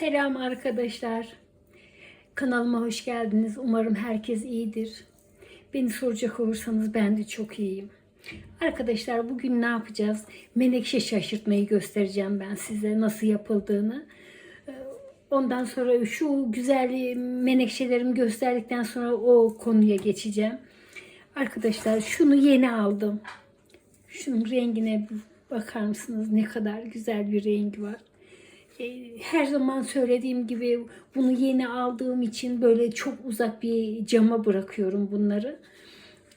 Selam arkadaşlar. Kanalıma hoş geldiniz. Umarım herkes iyidir. Beni soracak olursanız ben de çok iyiyim. Arkadaşlar bugün ne yapacağız? Menekşe şaşırtmayı göstereceğim ben size nasıl yapıldığını. Ee, Ondan sonra şu güzel menekşelerimi gösterdikten sonra o konuya geçeceğim. Arkadaşlar şunu yeni aldım. Şunun rengine bakar mısınız? Ne kadar güzel bir rengi var. E, Her zaman söylediğim gibi bunu yeni aldığım için böyle çok uzak bir cama bırakıyorum bunları.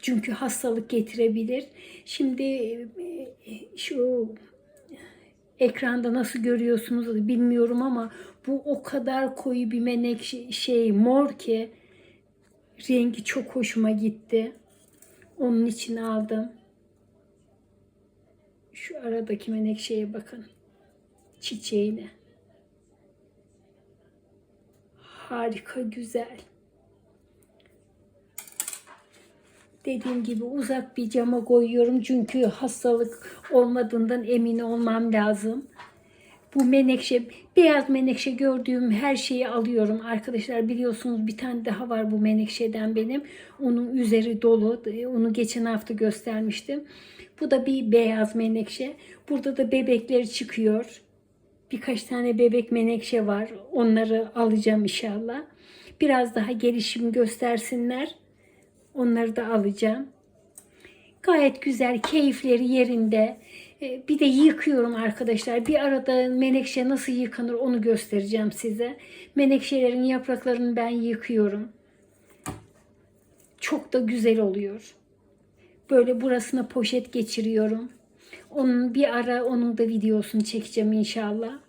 Çünkü hastalık getirebilir. Şimdi e, şu ekranda nasıl görüyorsunuz bilmiyorum ama bu o kadar koyu bir menekşe şey mor ki rengi çok hoşuma gitti. Onun için aldım. Şu aradaki menekşeye bakın. Çiçeğine. Harika güzel. Dediğim gibi uzak bir cama koyuyorum çünkü hastalık olmadığından emin olmam lazım. Bu menekşe, beyaz menekşe gördüğüm her şeyi alıyorum. Arkadaşlar biliyorsunuz bir tane daha var bu menekşeden benim. Onun üzeri dolu. Onu geçen hafta göstermiştim. Bu da bir beyaz menekşe. Burada da bebekleri çıkıyor. Birkaç tane bebek menekşe var. Onları alacağım inşallah. Biraz daha gelişim göstersinler. Onları da alacağım. Gayet güzel, keyifleri yerinde. Ee, Bir de yıkıyorum arkadaşlar. Bir arada menekşe nasıl yıkanır onu göstereceğim size. Menekşelerin yapraklarını ben yıkıyorum. Çok da güzel oluyor. Böyle burasına poşet geçiriyorum. Onun bir ara onun da videosunu çekeceğim inşallah.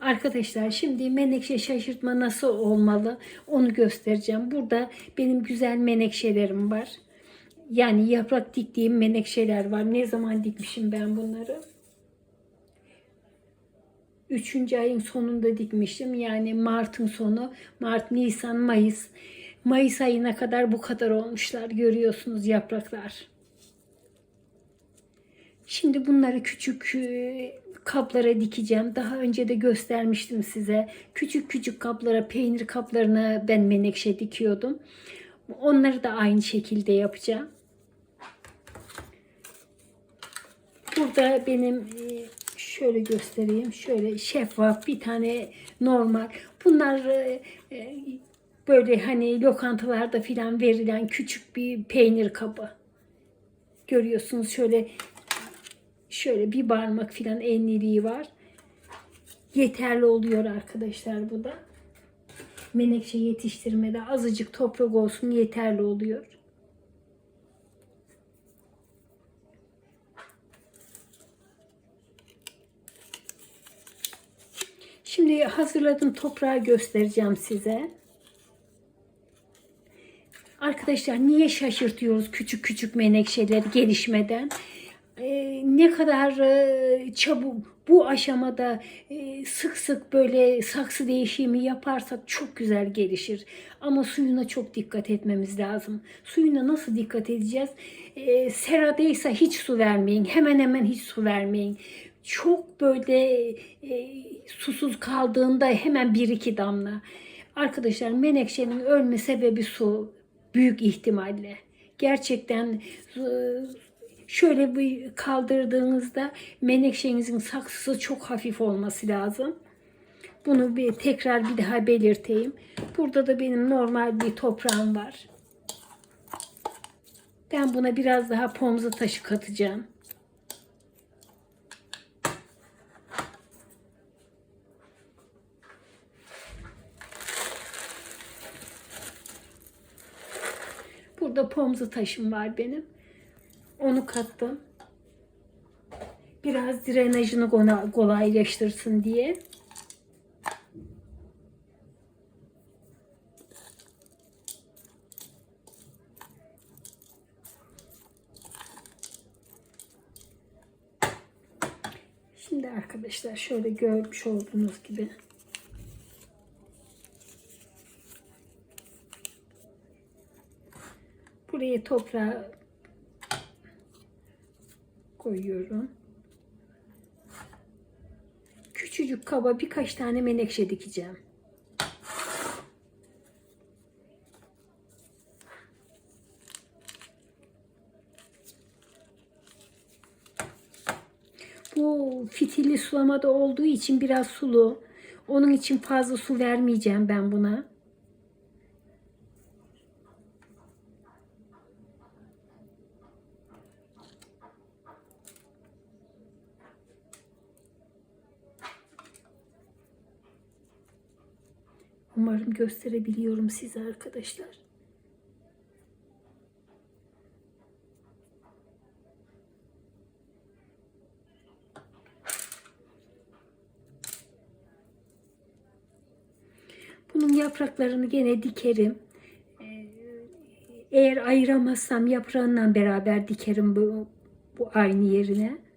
Arkadaşlar şimdi menekşe şaşırtma nasıl olmalı onu göstereceğim. Burada benim güzel menekşelerim var. Yani yaprak diktiğim menekşeler var. Ne zaman dikmişim ben bunları? Üçüncü ayın sonunda dikmiştim. Yani Mart'ın sonu. Mart, Nisan, Mayıs. Mayıs ayına kadar bu kadar olmuşlar. Görüyorsunuz yapraklar. Şimdi bunları küçük e, kaplara dikeceğim. Daha önce de göstermiştim size. Küçük küçük kaplara, peynir kaplarına ben menekşe dikiyordum. Onları da aynı şekilde yapacağım. Burada benim e, şöyle göstereyim. Şöyle şeffaf bir tane normal. Bunlar e, böyle hani lokantalarda filan verilen küçük bir peynir kabı. Görüyorsunuz şöyle şöyle bir parmak filan enliliği var. Yeterli oluyor arkadaşlar bu da. Menekşe yetiştirmede azıcık toprak olsun yeterli oluyor. Şimdi hazırladığım toprağı göstereceğim size. Arkadaşlar niye şaşırtıyoruz küçük küçük menekşeleri gelişmeden? Ne kadar e, çabuk bu aşamada e, sık sık böyle saksı değişimi yaparsak çok güzel gelişir. Ama suyuna çok dikkat etmemiz lazım. Suyuna nasıl dikkat edeceğiz? E, seradaysa hiç su vermeyin. Hemen hemen hiç su vermeyin. Çok böyle susuz kaldığında hemen bir iki damla. Arkadaşlar menekşenin ölme sebebi su büyük ihtimalle. Gerçekten şöyle bir kaldırdığınızda menekşenizin saksısı çok hafif olması lazım. Bunu bir tekrar bir daha belirteyim. Burada da benim normal bir toprağım var. Ben buna biraz daha pomza taşı katacağım. Burada pomza taşım var benim. Onu kattım. Biraz drenajını kolaylaştırsın diye. Şimdi arkadaşlar şöyle görmüş olduğunuz gibi buraya toprağı koyuyorum. Küçücük kaba birkaç tane menekşe dikeceğim. Bu fitili sulamada olduğu için biraz sulu. Onun için fazla su vermeyeceğim ben buna. Umarım gösterebiliyorum size arkadaşlar. Bunun yapraklarını gene dikerim. Ee, Eğer ayıramazsam yaprağından beraber dikerim bu, bu aynı yerine.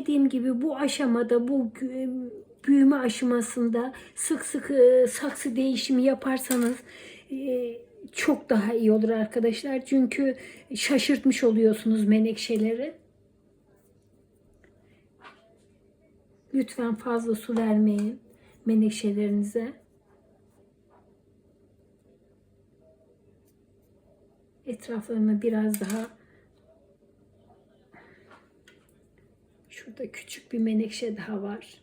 Dediğim gibi bu aşamada bu büyüme aşamasında sık sık e, saksı değişimi yaparsanız e, çok daha iyi olur arkadaşlar. Çünkü şaşırtmış oluyorsunuz menekşeleri. Lütfen fazla su vermeyin menekşelerinize. Etraflarına biraz daha Şurada küçük bir menekşe daha var.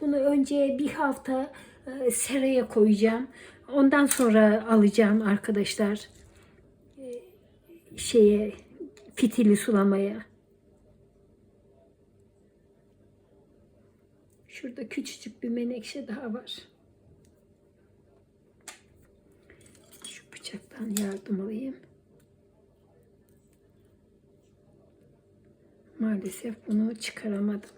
Bunu önce bir hafta e, seraya koyacağım. Ondan sonra alacağım arkadaşlar. E, şeye fitili sulamaya. Şurada küçücük bir menekşe daha var. Şu bıçaktan yardım alayım. Maalesef bunu çıkaramadım.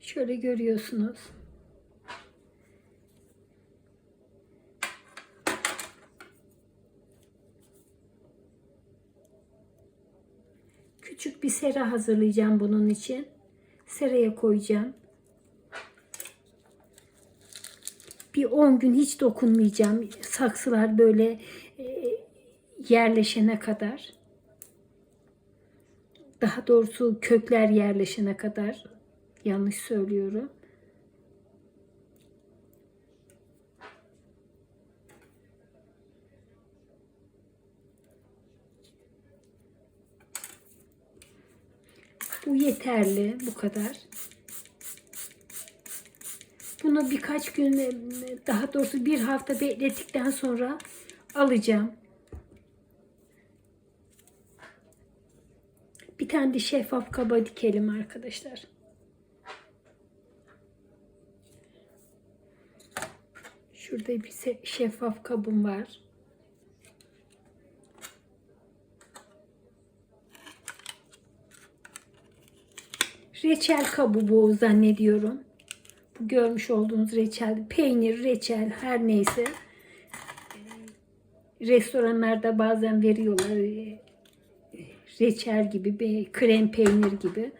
Şöyle görüyorsunuz. Küçük bir sera hazırlayacağım bunun için. Seraya koyacağım. Bir 10 gün hiç dokunmayacağım. Saksılar böyle e, yerleşene kadar. Daha doğrusu kökler yerleşene kadar. Yanlış söylüyorum. Bu yeterli. Bu kadar. Bunu birkaç gün daha doğrusu bir hafta beklettikten sonra alacağım. Bir tane de şeffaf kaba dikelim arkadaşlar. Şurada bir şeffaf kabım var. Reçel kabı bu zannediyorum. Bu görmüş olduğunuz reçel, peynir, reçel her neyse. Restoranlarda bazen veriyorlar e, reçel gibi, krem peynir gibi.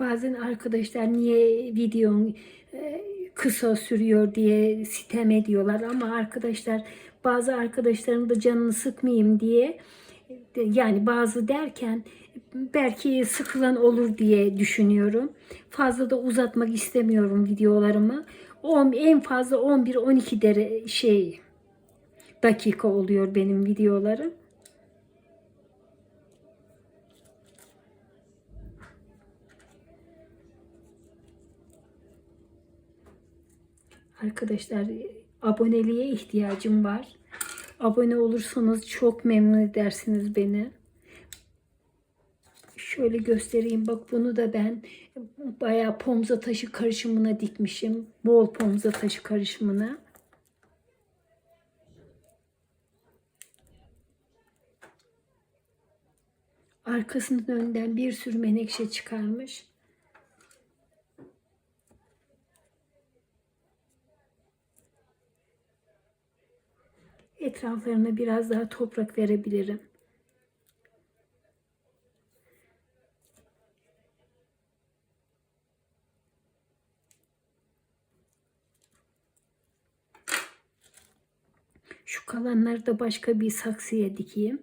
Bazen arkadaşlar niye videon e, kısa sürüyor diye sitem ediyorlar ama arkadaşlar bazı arkadaşlarım da canını sıkmayayım diye e, yani bazı derken belki sıkılan olur diye düşünüyorum. Fazla da uzatmak istemiyorum videolarımı. 10 en fazla 11-12 dere şey dakika oluyor benim videolarım. Arkadaşlar aboneliğe ihtiyacım var. Abone olursanız çok memnun edersiniz beni. Şöyle göstereyim. Bak bunu da ben bayağı pomza taşı karışımına dikmişim. Bol pomza taşı karışımına. Arkasından önden bir sürü menekşe çıkarmış. Etraflarına biraz daha toprak verebilirim. Şu kalanları da başka bir saksıya dikeyim.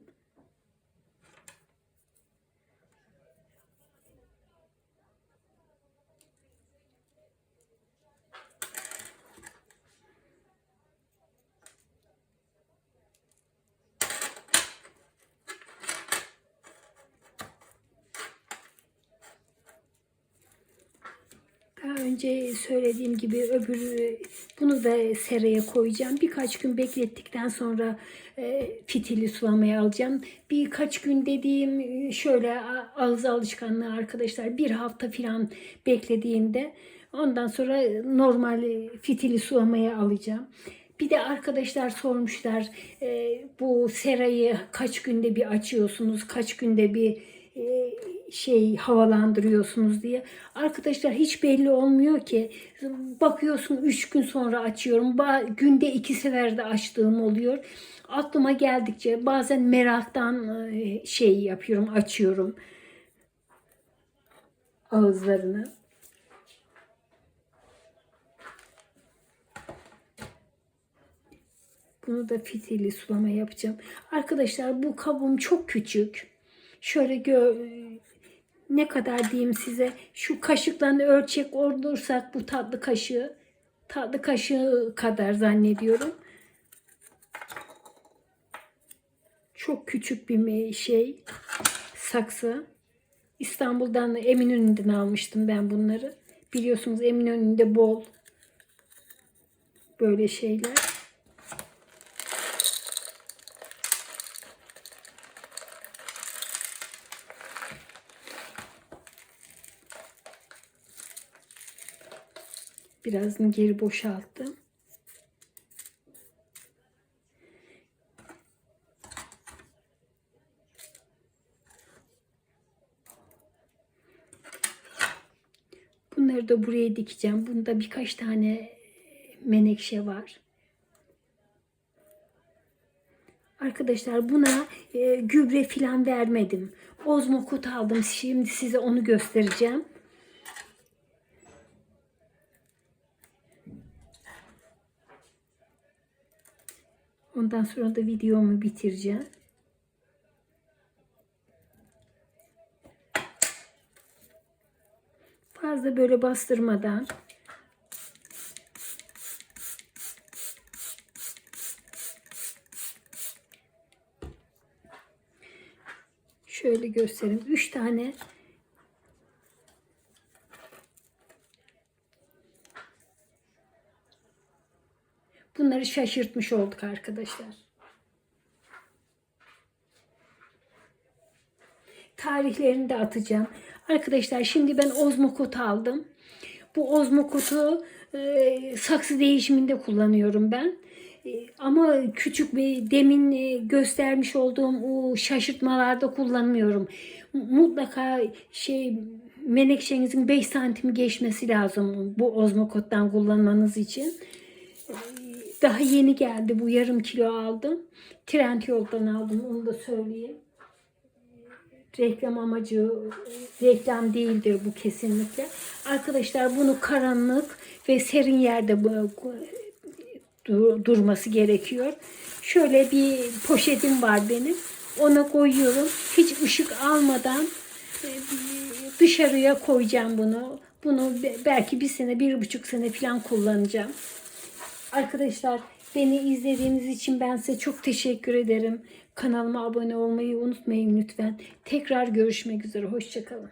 Daha önce söylediğim gibi öbür bunu da seraya koyacağım. Birkaç gün beklettikten sonra e, fitili sulamaya alacağım. Birkaç gün dediğim e, şöyle ağız alışkanlığı arkadaşlar bir hafta falan beklediğinde ondan sonra normal fitili sulamaya alacağım. Bir de arkadaşlar sormuşlar e, bu serayı kaç günde bir açıyorsunuz, kaç günde bir e, şey havalandırıyorsunuz diye. Arkadaşlar hiç belli olmuyor ki. Bakıyorsun 3 gün sonra açıyorum. Ba- günde iki sefer de açtığım oluyor. Aklıma geldikçe bazen meraktan e, şey yapıyorum, açıyorum ağızlarını. Bunu da fitili sulama yapacağım. Arkadaşlar bu kabuğum çok küçük. Şöyle gö ne kadar diyeyim size şu kaşıkla ölçek olursak bu tatlı kaşığı tatlı kaşığı kadar zannediyorum. Çok küçük bir şey saksı. İstanbul'dan Eminönü'nden almıştım ben bunları. Biliyorsunuz Eminönü'nde bol böyle şeyler. Birazını geri boşalttım. Bunları da buraya dikeceğim. Bunda birkaç tane menekşe var. Arkadaşlar buna e, gübre filan vermedim. Ozmokut aldım. Şimdi size onu göstereceğim. Ondan sonra da videomu bitireceğim. Fazla böyle bastırmadan şöyle göstereyim. 3 tane Bunları şaşırtmış olduk arkadaşlar. Tarihlerini de atacağım. Arkadaşlar şimdi ben ozmokot aldım. Bu ozmokotu e, saksı değişiminde kullanıyorum ben. E, ama küçük bir demin e, göstermiş olduğum o şaşırtmalarda kullanmıyorum. Mutlaka şey menekşenizin 5 santim geçmesi lazım bu ozmokottan kullanmanız için. Daha yeni geldi. Bu yarım kilo aldım. Trend yoldan aldım. Onu da söyleyeyim. Reklam amacı reklam değildir bu kesinlikle. Arkadaşlar bunu karanlık ve serin yerde durması gerekiyor. Şöyle bir poşetim var benim. Ona koyuyorum. Hiç ışık almadan e, dışarıya koyacağım bunu. Bunu be- belki bir sene, bir buçuk sene falan kullanacağım. Arkadaşlar beni izlediğiniz için ben size çok teşekkür ederim. Kanalıma abone olmayı unutmayın lütfen. Tekrar görüşmek üzere. Hoşçakalın.